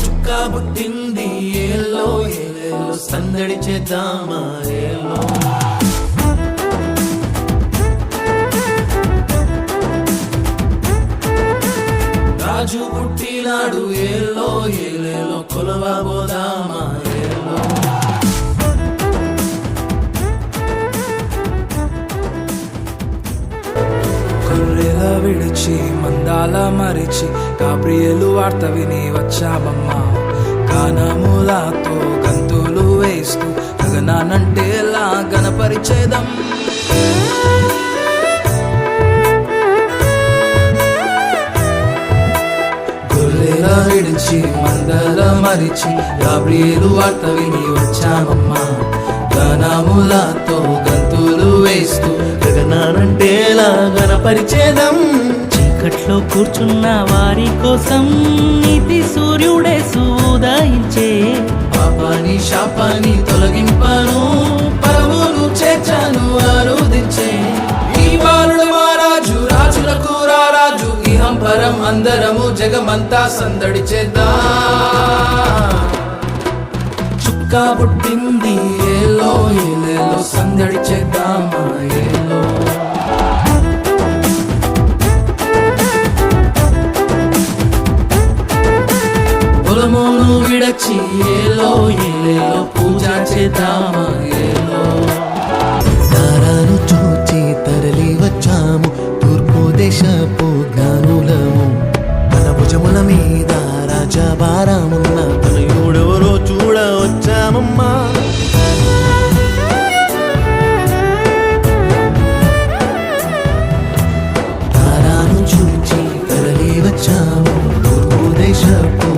చుక్క పుట్టింది ఏలో ఏలేలో సందడి చేద్దామా ఏలో. రాజు పుట్టినాడు ఏలో ఏలేలో కొలవబోదామా విడిచి మందాల మరిచి గాబ్రియలు వార్త విని వచ్చామమ్మా గానములతో గంతులు వేస్తూ గగనానంటేలా గణపరిచేదం గొర్రెల విడిచి మందల మరిచి గాబ్రియలు వార్త విని వచ్చామమ్మా గణములాతో గంతులు వేస్తూ గగనానంటేలా గణపరిచేదం చీకట్లో కూర్చున్న వారి కోసం నీతి సూర్యుడే ఉదయించే పాపాని శాపాన్ని తొలగింపను పరమును చేర్చాను ఆరోదించే ఈ బాలుడు మహారాజు రాజులకు రారాజు ఇహం పరం అందరము జగమంతా సందడి చేద్దాం. చుక్క పుట్టింది ఏలో ఏలేలో సందడి చేద్దామా ఏలో పొలమును విడచి ఏలో ఏలేలో పూజ చేద్దామా ఏలో. తారాను చూచి తరలి వచ్చాము తూర్పు దేశపు జ్ఞానులము. మన భుజముల మీద రాజభారమున్న తనయుడెవరో చూడ వచ్చామమ్మా తారాను చూచి తరలి వచ్చాము తూర్పు దేశపు